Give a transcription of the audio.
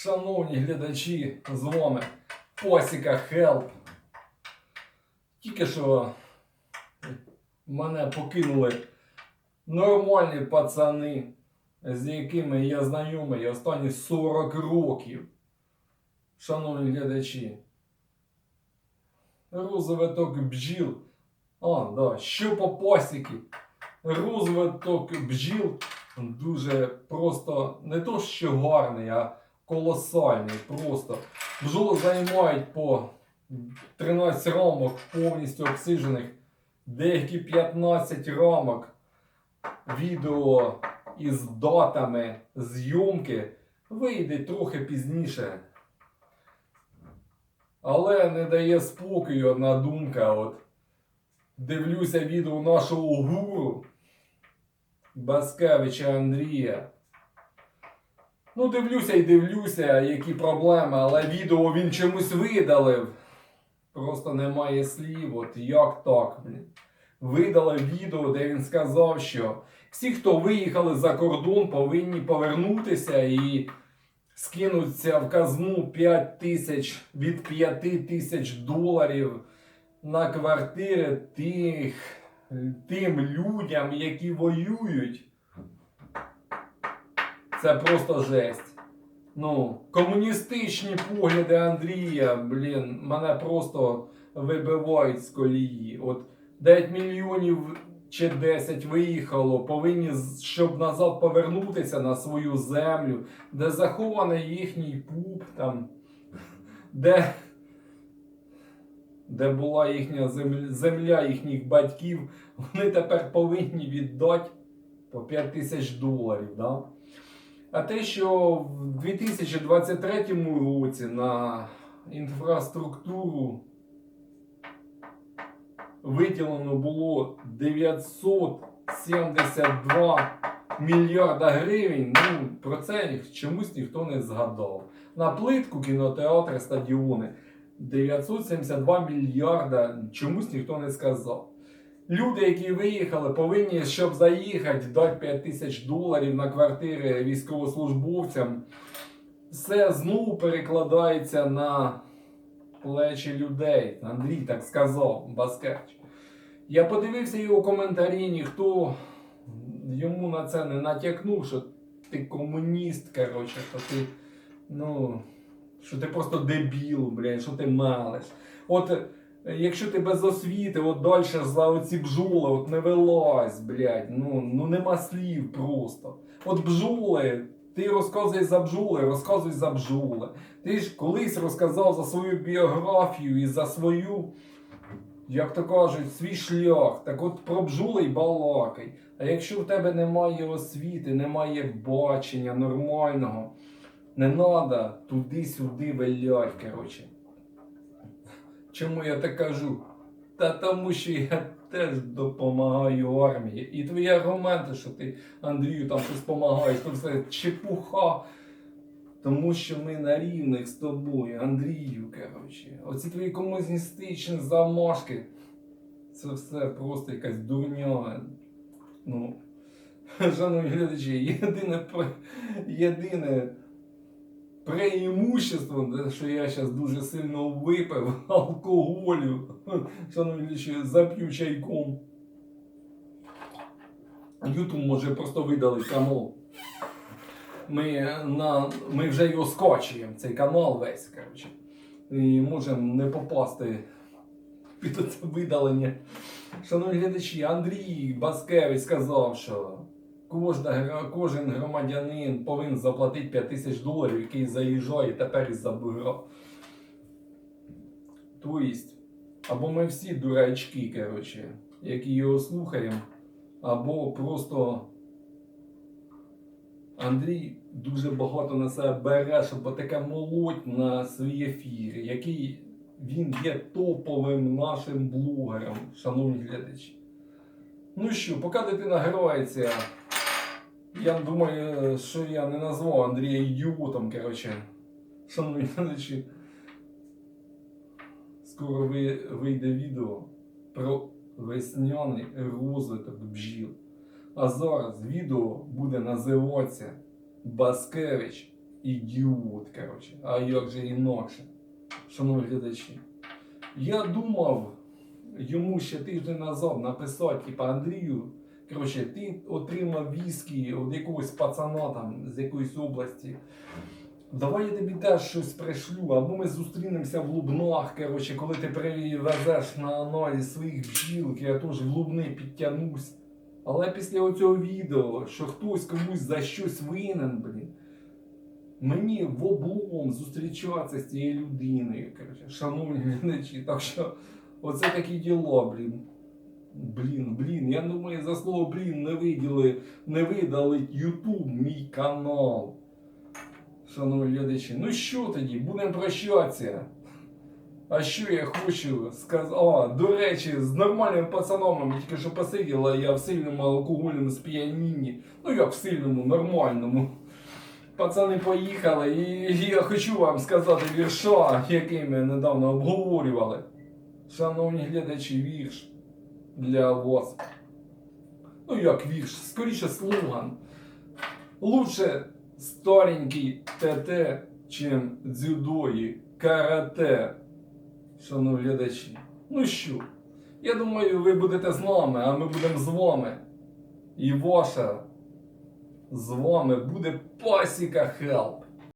Шановні глядачі, з вами Посіка Хелп. Тільки що мене покинули нормальні пацани, з якими я знайомий останні 40 років. Шановні глядачі. Розвиток бджіл. А, да, що по посіки. Розвиток бджіл дуже просто не то що гарний, а колосальний. Просто бджоли займають по 13 рамок повністю обсижених, деякі 15 рамок. Відео із датами зйомки вийде трохи пізніше. Але не дає спокою одна думка. От дивлюся відео нашого гуру Баскевича Андрія. Ну, дивлюся і дивлюся, які проблеми, але відео він чомусь видалив. Просто немає слів. От як так? блін? Видалив відео, де він сказав, що всі, хто виїхали за кордон, повинні повернутися і скинуться в казну 5 тисяч від 5 тисяч доларів на квартири тих, тим людям, які воюють. Це просто жесть. Ну, комуністичні погляди Андрія, блін, мене просто вибивають з колії. От 9 мільйонів чи 10 виїхало, повинні, щоб назад повернутися на свою землю, де захований їхній пуп, там, де, де була їхня земля, земля їхніх батьків, вони тепер повинні віддати по 5 тисяч доларів. Да? А те, що в 2023 році на інфраструктуру виділено було 972 мільярда гривень, ну про це чомусь ніхто не згадав. На плитку кінотеатри, стадіони 972 мільярда, чомусь ніхто не сказав. Люди, які виїхали, повинні, щоб заїхати, дати 5 тисяч доларів на квартири військовослужбовцям. Все знову перекладається на плечі людей. Андрій так сказав, Баскевич. Я подивився його коментарі, ніхто йому на це не натякнув, що ти комуніст, коротше, що ти, ну, що ти просто дебіл, блядь, що ти малиш. От якщо ти без освіти, от далі за оці бджоли, от не вилазь, блядь, ну, ну нема слів просто. От бджоли, ти розказуй за бджоли, розказуй за бджоли. Ти ж колись розказав за свою біографію і за свою, як то кажуть, свій шлях. Так от про бджоли й балакай. А якщо в тебе немає освіти, немає бачення нормального, не треба туди-сюди вилять, коротше. Чому я так кажу? Та тому що я теж допомагаю армії. І твої аргументи, що ти Андрію там щось допомагаєш, то все чепуха. Тому що ми на рівних з тобою, Андрію, коротше. Оці твої комуністичні замашки. Це все просто якась дурня. Ну, шановні глядачі, єдине, єдине преимущество, те, що я зараз дуже сильно випив алкоголю. Шановні зап'ю чайком. Ютуб може просто видали канал. Ми, на, ми вже його скочуємо, цей канал весь, коротше. І можемо не попасти під це видалення. Шановні глядачі, Андрій Баскевич сказав, що кожна, кожен громадянин повинен заплатити 5 тисяч доларів, який заїжджає тепер із-за бугра. Тобто, або ми всі дурачки, коротше, які його слухаємо, або просто Андрій дуже багато на себе бере, щоб таке молоть на свій ефір, який він є топовим нашим блогером, шановні глядачі. Ну що, поки дитина грається, я думаю, що я не назвав Андрія ідіотом, коротше. Шановні глядачі. Скоро вийде відео про весняний розвиток бджіл. А зараз відео буде називатися Баскевич ідіот, коротше. А як же інакше, шановні глядачі. Я думав йому ще тиждень назад написати, типа Андрію, коротше, ти отримав віскі від якогось пацана там з якоїсь області. Давай я тобі теж щось пришлю, або ми зустрінемося в Лубнах, коротше, коли ти привезеш на аналіз своїх бджілок, я теж в Лубни підтягнусь. Але після оцього відео, що хтось комусь за щось винен, блін, мені в облом зустрічатися з цією людиною, коротше, шановні глядачі. Так що оце такі діло, блін. Блін, блін, я думаю, за слово блін не виділи, не видали Ютуб мій канал. Шановні глядачі, ну що тоді, будемо прощатися. А що я хочу сказати? А, до речі, з нормальними пацанами ми тільки що посиділи, я в сильному алкогольному сп'янінні. Ну як в сильному, нормальному. Пацани поїхали, і я хочу вам сказати вірша, який ми недавно обговорювали. Шановні глядачі, вірш для вас. Ну як вірш, скоріше слоган. Лучше старенький ТТ, чим дзюдо і карате. Шановні глядачі. Ну що, я думаю, ви будете з нами, а ми будемо з вами. І ваша з вами буде пасіка Хелп.